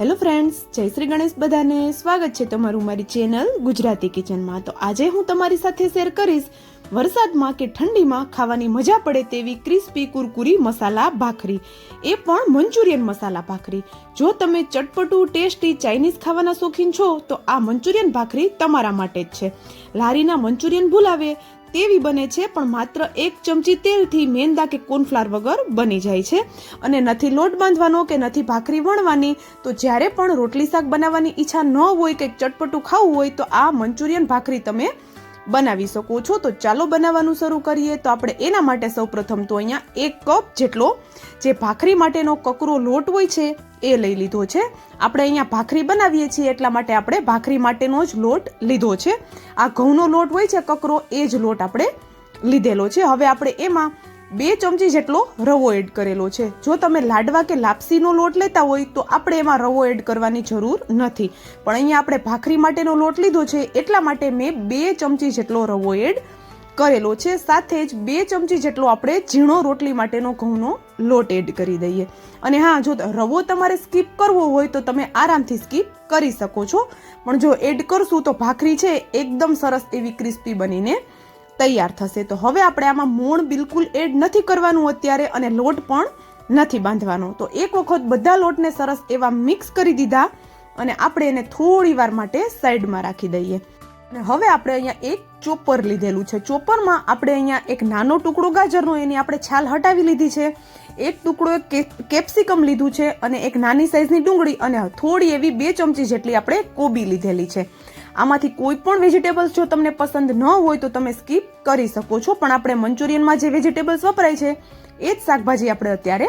Hello friends, જય શ્રી ગણેશ બધાને. સ્વાગત છે તમારું મારી ચેનલ ગુજરાતી કિચનમાં. તો આજે હું તમારી સાથે શેર કરીશ, વરસાદમાં કે ઠંડીમાં ખાવાની મજા પડે તેવી ક્રિસ્પી કુરકુરી મસાલા ભાખરી. એ પણ મંચુરિયન મસાલા ભાખરી. જો તમે ચટપટું, ટેસ્ટી ચાઇનીઝ ખાવાના શોખીન છો, તો આ મંચુરિયન ભાખરી તમારા માટે જ છે. લારીના મંચુરિયન ભૂલાવે તેવી બને છે, પણ માત્ર એક ચમચી તેલથી મેંદા કે કોર્નફ્લાર વગર બની જાય છે. અને નથી લોટ બાંધવાનો કે નથી ભાખરી વણવાની, તો જ્યારે પણ રોટલી શાક બનાવવાની ઈચ્છા ન હોય કે ચટપટું ખાવું હોય, તો આ મંચુરિયન ભાખરી તમે બનાવી શકો છો. તો ચાલો બનાવવાનું શરૂ કરીએ. તો આપણે એના માટે સૌપ્રથમ તો અહીંયા એક કપ જેટલો જે ભાખરી માટેનો કકરો લોટ હોય છે, એ લઈ લીધો છે. આપણે અહીંયા ભાખરી બનાવીએ છીએ, એટલા માટે આપણે ભાખરી માટેનો જ લોટ લીધો છે. આ ઘઉંનો લોટ હોય છે, કકરો, એ જ લોટ આપણે લીધેલો છે. હવે આપણે એમાં બે ચમચી જેટલો રવો એડ કરેલો છે. જો તમે લાડવા કે લાપસીનો લોટ લેતા હોય તો આપણે એમાં રવો એડ કરવાની જરૂર નથી. પણ અહીંયા આપણે ભાખરી માટેનો લોટ લીધો છે, એટલા માટે મેં બે ચમચી જેટલો રવો એડ કરેલો છે. સાથે જ બે ચમચી જેટલો આપણે ઝીણો રોટલી માટેનો ઘઉંનો લોટ એડ કરી દઈએ. અને હા, જો રવો તમારે સ્કીપ કરવો હોય તો તમે આરામથી સ્કીપ કરી શકો છો. પણ જો એડ કરશું તો ભાખરી છે, એકદમ સરસ એવી ક્રિસ્પી બનીને તૈયાર થશે. તો હવે આપણે આમાં મોણ બિલકુલ એડ નથી કરવાનું અત્યારે અને લોટ પણ નથી બાંધવાનો. તો એક વખત બધા લોટને સરસ એવા મિક્સ કરી દીધા અને આપણે એને થોડી વાર માટે સાઈડમાં રાખી દઈએ. અને હવે આપણે અહીંયા એક ચોપર લીધેલું છે. ચોપરમાં આપણે અહીંયા એક નાનો ટુકડો ગાજરનો એની આપણે છાલ હટાવી લીધી છે. એક ટુકડો કેપ્સિકમ લીધું છે અને એક નાની સાઈઝની ડુંગળી અને થોડી એવી બે ચમચી જેટલી આપણે કોબી લીધેલી છે. આમાંથી કોઈ પણ વેજીટેબલ્સ જો તમને પસંદ ન હોય તો તમે સ્કીપ કરી શકો છો. પણ આપણે મંચુરિયનમાં જે વેજીટેબલ્સ વપરાય છે, એ જ શાકભાજી આપણે અત્યારે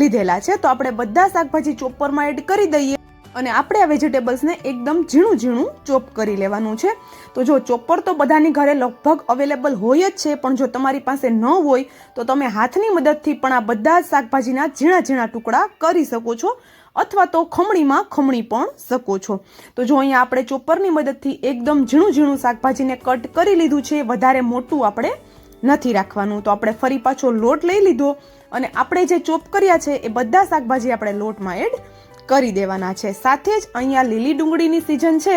લીધેલા છે. તો આપણે બધા શાકભાજી ચોપરમાં એડ કરી દઈએ અને આપણે આ વેજીટેબલ્સને એકદમ ઝીણું ઝીણું ચોપ કરી લેવાનું છે. તો જો ચોપર તો બધાની ઘરે લગભગ અવેલેબલ હોય જ છે, પણ જો તમારી પાસે ન હોય, તો તમે હાથની મદદથી પણ આ બધા જ શાકભાજીના ઝીણા ઝીણા ટુકડા કરી શકો છો. અથવા તો ખમણીમાં ખમણી પણ શકો છો. તો જો અહીંયા આપણે ચોપરની મદદથી એકદમ ઝીણું ઝીણું શાકભાજીને કટ કરી લીધું છે, વધારે મોટું આપણે નથી રાખવાનું. તો આપણે ફરી પાછો લોટ લઈ લીધો અને આપણે જે ચોપ કર્યા છે, એ બધા શાકભાજી આપણે લોટમાં એડ કરી દેવાના છે. સાથે જ અહીંયા લીલી ડુંગળીની સિઝન છે,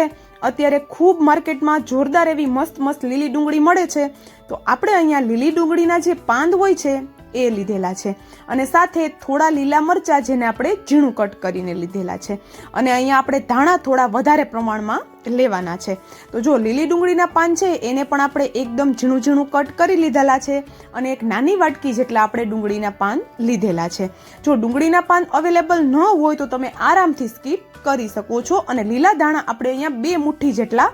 અત્યારે ખૂબ માર્કેટમાં જોરદાર એવી મસ્ત મસ્ત લીલી ડુંગળી મળે છે. તો આપણે અહીંયા લીલી ડુંગળીના જે પાંદ હોય છે એ લીધેલા છે. અને સાથે થોડા લીલા મરચાં જેને આપણે ઝીણું કટ કરીને લીધેલા છે. અને અહીંયા આપણે ધાણા થોડા વધારે પ્રમાણમાં લેવાના છે. તો જો લીલી ડુંગળીના પાન છે, એને પણ આપણે એકદમ ઝીણું ઝીણું કટ કરી લીધેલા છે અને એક નાની વાટકી જેટલા આપણે ડુંગળીના પાન લીધેલા છે. જો ડુંગળીના પાન અવેલેબલ ન હોય તો તમે આરામથી સ્કીપ કરી શકો છો અને લીલા ધાણા આપણે અહીંયા બે મુઠ્ઠી જેટલા,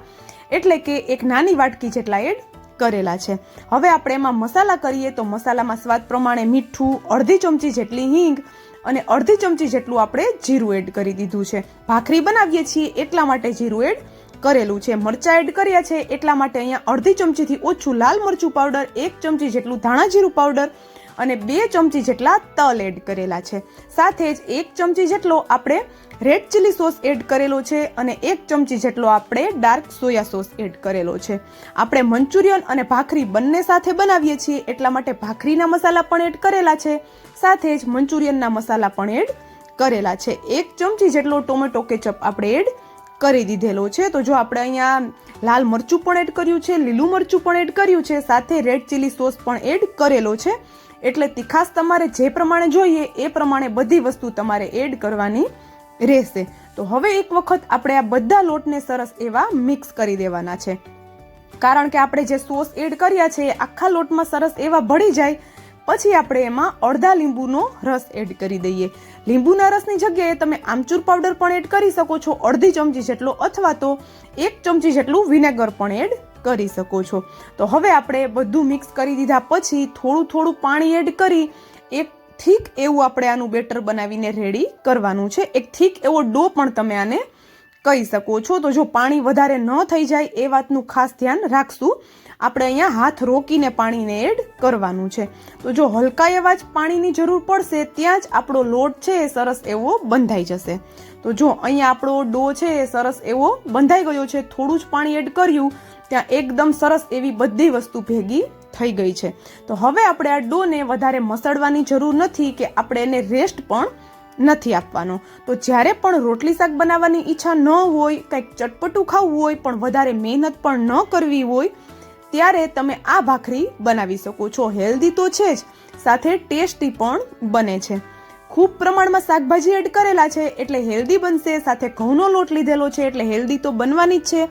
એટલે કે એક નાની વાટકી જેટલા એડ કરેલા છે. હવે આપણે એમાં મસાલા કરીએ તો મસાલામાં સ્વાદ પ્રમાણે મીઠું, અડધી ચમચી જેટલી હિંગ અને અડધી ચમચી જેટલું આપણે જીરું એડ કરી દીધું છે. ભાખરી બનાવીએ છીએ એટલા માટે જીરું એડ કરેલું છે. મરચાં એડ કર્યા છે એટલા માટે અહીંયા અડધી ચમચીથી ઓછું લાલ મરચું પાવડર, એક ચમચી જેટલું ધાણા જીરું પાવડર અને બે ચમચી જેટલા તલ એડ કરેલા છે. સાથે જ એક ચમચી જેટલો આપણે રેડ ચીલી સોસ એડ કરેલો છે અને એક ચમચી જેટલો આપણે ડાર્ક સોયા સોસ એડ કરેલો છે. આપણે મંચુરિયન અને ભાખરી બંને સાથે બનાવીએ છીએ, એટલા માટે ભાખરીના મસાલા પણ એડ કરેલા છે. સાથે જ મંચુરિયનના મસાલા પણ એડ કરેલા છે. એક ચમચી જેટલો ટોમેટો કેચઅપ આપણે એડ કરી દીધેલો છે. તો જો આપણે અહીંયા લાલ મરચું પણ એડ કર્યું છે, લીલું મરચું પણ એડ કર્યું છે, સાથે રેડ ચીલી સોસ પણ એડ કરેલો છે. એટલે તીખાસ તમારે જે પ્રમાણે જોઈએ એ પ્રમાણે બધી વસ્તુ તમારે એડ કરવાની રહેશે. તો હવે એક વખત આપણે આ બધા લોટને સરસ એવા મિક્સ કરી દેવાના છે. કારણ કે આપણે જે સોસ એડ કર્યા છે એ આખા લોટમાં સરસ એવા ભળી જાય પછી આપણે એમાં અડધા લીંબુનો રસ એડ કરી દઈએ. લીંબુના રસની જગ્યાએ તમે આમચૂર પાવડર પણ એડ કરી શકો છો, અડધી ચમચી જેટલો અથવા તો એક ચમચી જેટલું વિનેગર પણ એડ કરી શકો છો. તો હવે આપણે બધું મિક્સ કરી દીધા પછી થોડું થોડું પાણી એડ કરી એક થીક એવું આપણે આનું બેટર બનાવીને રેડી કરવાનું છે. એક થીક એવો ડો પણ તમે આને કહી શકો છો. તો જો પાણી વધારે ન થઈ જાય એ વાતનું ખાસ ધ્યાન રાખશું. આપણે અહીંયા હાથ રોકીને પાણીને એડ કરવાનું છે. તો જો હલકા એવા જ પાણીની જરૂર પડશે, ત્યાં જ આપણો લોટ છે એ સરસ એવો બંધાઈ જશે. તો જો અહીંયા આપણો ડો છે એ સરસ એવો બંધાઈ ગયો છે, થોડું જ પાણી એડ કર્યું, ત્યાં એકદમ સરસ એવી બધી વસ્તુ ભેગી થઈ ગઈ છે. તો હવે આપણે આ ડોને વધારે મસળવાની જરૂર નથી કે આપણે એને રેસ્ટ પણ નથી આપવાનો. તો જ્યારે પણ રોટલી શાક બનાવવાની ઈચ્છા ન હોય, કંઈક ચટપટું ખાવું હોય, પણ વધારે મહેનત પણ ન કરવી હોય, ત્યારે તમે આ ભાખરી બનાવી શકો છો. હેલ્ધી તો છે જ, સાથે ટેસ્ટી પણ બને છે. ખૂબ પ્રમાણમાં શાકભાજી એડ કરેલા છે, એટલે હેલ્ધી બનશે, સાથે ઘઉંનો લોટ લીધેલો છે, એટલે હેલ્ધી તો બનવાની જ છે.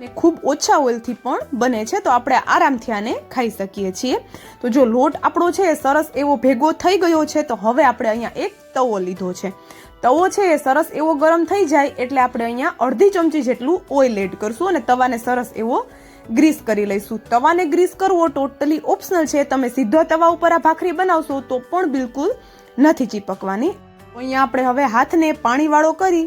ને ખૂબ ઓછા ઓઇલથી પણ બને છે, તો આપણે આરામથી આને ખાઈ શકીએ છીએ. તો જો લોટ આપણો છે એ સરસ એવો ભેગો થઈ ગયો છે, તો હવે આપણે અહીંયા એક તવો લીધો છે. તવો છે એ સરસ એવો ગરમ થઈ જાય, એટલે આપણે અહીંયા અડધી ચમચી જેટલું ઓઇલ એડ કરશું અને તવાને સરસ એવો ગ્રીસ કરી લઈશું. તવાને ગ્રીસ કરવો ટોટલી ઓપ્શનલ છે, તમે સીધા તવા ઉપર આ ભાખરી બનાવશો તો પણ બિલકુલ નથી ચીપકવાની. અહીંયા આપણે હવે હાથને પાણીવાળો કરી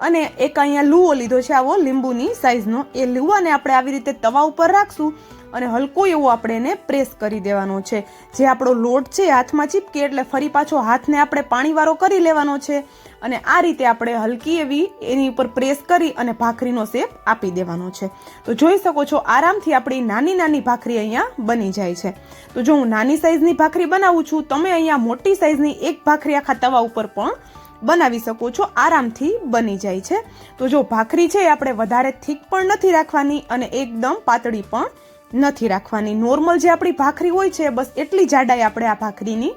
અને એક અહીંયા લુવો લીધો છે આવો લીંબુની સાઈઝનો એ લુવાને આપણે આવી રીતે તવા ઉપર રાખશું અને હલકો એવો આપણે એને પ્રેસ કરી દેવાનો છે. જે આપણો લોટ છે હાથમાં ચીપકે એટલે ફરી પાછો હાથને આપણે પાણીવાળો કરી લેવાનો છે અને આ રીતે આપણે હલકી એવી એની ઉપર પ્રેસ કરી અને ભાખરીનો શેપ આપી દેવાનો છે. તો જોઈ શકો છો આરામથી આપણી નાની નાની ભાખરી અહીંયા બની જાય છે. તો જો હું નાની સાઇઝની ભાખરી બનાવું છું, તમે અહીંયા મોટી સાઇઝની એક ભાખરી આખા તવા ઉપર પણ બનાવી શકો છો, આરામથી બની જાય છે. તો જો ભાખરી છે એ આપણે વધારે થીક પણ નથી રાખવાની અને એકદમ પાતળી પણ નથી રાખવાની. નોર્મલ જે આપણી ભાખરી હોય છે, બસ એટલી જાડાઈ આપણે આ ભાખરીની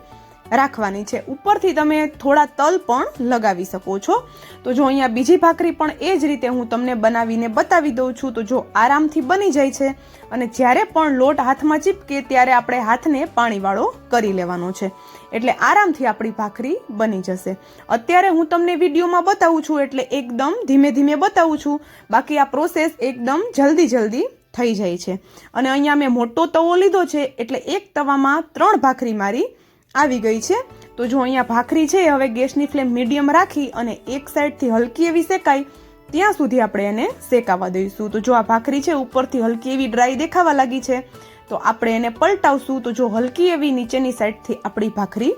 રાખવાની છે. ઉપરથી તમે થોડા તલ પણ લગાવી શકો છો. તો જો અહીંયા બીજી ભાખરી પણ એ જ રીતે હું તમને બનાવીને બતાવી દઉં છું, તો જો આરામથી બની જાય છે અને જ્યારે પણ લોટ હાથમાં ચીપકે ત્યારે આપણે હાથને પાણીવાળો કરી લેવાનો છે. એટલે આરામથી આપણી ભાખરી બની જશે. અત્યારે હું તમને વિડીયોમાં બતાવું છું, એટલે એકદમ ધીમે ધીમે બતાવું છું. બાકી આ પ્રોસેસ એકદમ જલ્દી જલ્દી થઈ જાય છે. અને અહીંયા મેં મોટો તવો લીધો છે, એટલે એક તવામાં ત્રણ ભાખરી મારી આવી ગઈ છે. તો જો અહીંયા ભાખરી છે હવે ગેસની ફ્લેમ મીડિયમ રાખી અને એક સાઈડથી હલકી એવી શેકાય ત્યાં સુધી આપણે એને શેકાવા દઈશું. તો જો આ ભાખરી છે, ઉપરથી હલકી એવી ડ્રાય દેખાવા લાગી છે, તો આપણે એને પલટાવશું. તો જો હલકી એવી નીચેની સાઈડથી આપણી ભાખરી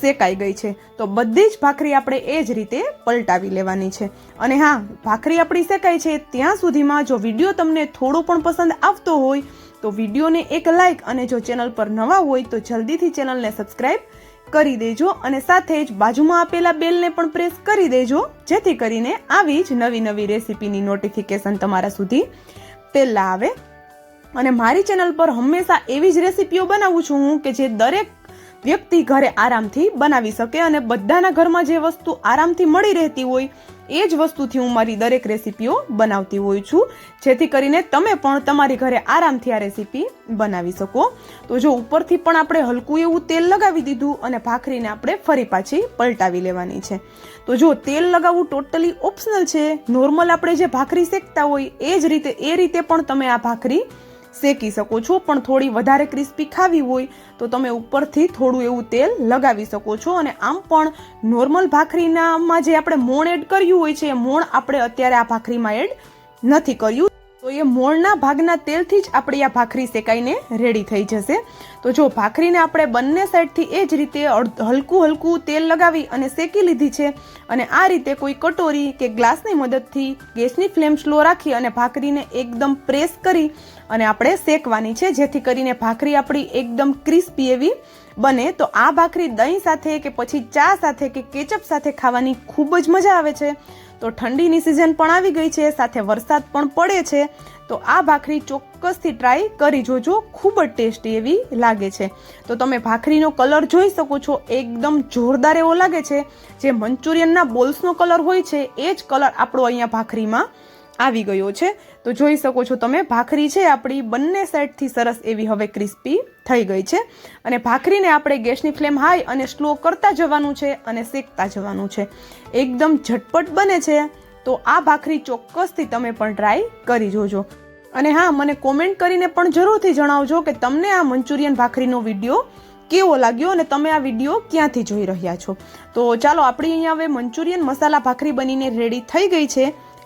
શેકાઈ ગઈ છે, તો બધી જ ભાખરી આપણે એ જ રીતે પલટાવી લેવાની છે. અને હા, ભાખરી આપણી શેકાઈ છે, ત્યાં સુધીમાં જો વીડિયો તમને થોડો પણ પસંદ આવતો હોય તો વિડીયોને એક લાઇક અને જો ચેનલ પર નવા હોય તો જલ્દીથી ચેનલને સબસ્ક્રાઇબ કરી દેજો અને સાથે જ બાજુમાં આપેલા બેલને પણ પ્રેસ કરી દેજો, જેથી કરીને આવી જ નવી નવી રેસિપીની નોટિફિકેશન તમારા સુધી પહેલાં આવે. અને મારી ચેનલ પર હંમેશા એવી જ રેસિપીઓ બનાવું છું હું કે જે દરેક વ્યક્તિ ઘરે આરામથી બનાવી શકે અને બધાના ઘરમાં જે વસ્તુ આરામથી મળી રહેતી હોય એ જ વસ્તુથી હું મારી દરેક રેસીપીઓ બનાવતી હોઉં છું. જેથી કરીને તમે પણ તમારી ઘરે આરામથી આ રેસીપી બનાવી શકો. તો જો ઉપરથી પણ આપણે હલકું એવું તેલ લગાવી દીધું અને ભાખરીને આપણે ફરી પાછી પલટાવી લેવાની છે. તો જો તેલ લગાવવું ટોટલી ઓપ્શનલ છે, નોર્મલ આપણે જે ભાખરી શેકતા હોય એ જ રીતે, એ રીતે પણ તમે આ ભાખરી શેકી શકો છો, પણ થોડી વધારે ક્રિસ્પી ખાવી હોય તો તમે ઉપરથી થોડું એવું તેલ લગાવી શકો છો. અને આમ પણ નોર્મલ ભાખરીનામાં જે આપણે મોણ એડ કર્યું હોય છે, એ મોણ આપણે અત્યારે આ ભાખરીમાં એડ નથી કર્યું. તો એ મોણના ભાગના તેલથી જ આપણી આ ભાખરી શેકાઈને રેડી થઈ જશે. તો જો ભાખરીને આપણે બંને સાઈડથી એ જ રીતે હલકું હલકું તેલ લગાવી અને શેકી લીધી છે અને આ રીતે કોઈ કટોરી કે ગ્લાસની મદદથી ગેસની ફ્લેમ સ્લો રાખી અને ભાખરીને એકદમ પ્રેસ કરી અને આપણે શેકવાની છે, જેથી કરીને ભાખરી આપણી એકદમ ક્રિસ્પી એવી બને તો આ ભાખરી દહીં સાથે કે પછી ચા સાથે કે કેચઅપ સાથે ખાવાની ખૂબ જ મજા આવે છે. તો ઠંડીની સિઝન પણ આવી ગઈ છે, સાથે વરસાદ પણ પડે છે. તો આ ભાખરી ચોક્કસથી ટ્રાય કરી જોજો, ખૂબ જ ટેસ્ટી એવી લાગે છે. તો તમે ભાખરીનો કલર જોઈ શકો છો, એકદમ જોરદાર એવો લાગે છે. જે મંચુરિયનના બોલ્સનો કલર હોય છે, એ જ કલર આપણો અહીંયા ભાખરીમાં આવી ગયો છે. તો જોઈ શકો છો તમે, ભાખરી છે આપણી બંને સાઈડથી સરસ એવી હવે ક્રિસ્પી થઈ ગઈ છે. અને ભાખરીને આપણે ગેસની ફ્લેમ હાઈ અને સ્લો કરતા જવાનું છે અને શેકતા જવાનું છે. એકદમ ઝટપટ બને છે. તો આ ભાખરી ચોક્કસથી તમે પણ ટ્રાય કરી જોજો. અને હા, મને કોમેન્ટ કરીને પણ જરૂરથી જણાવજો કે તમને આ મંચુરિયન ભાખરીનો વીડિયો કેવો લાગ્યો અને તમે આ વીડિયો ક્યાંથી જોઈ રહ્યા છો. તો ચાલો, આપણી અહીંયા હવે મંચુરિયન મસાલા ભાખરી બનીને રેડી થઈ ગઈ છે.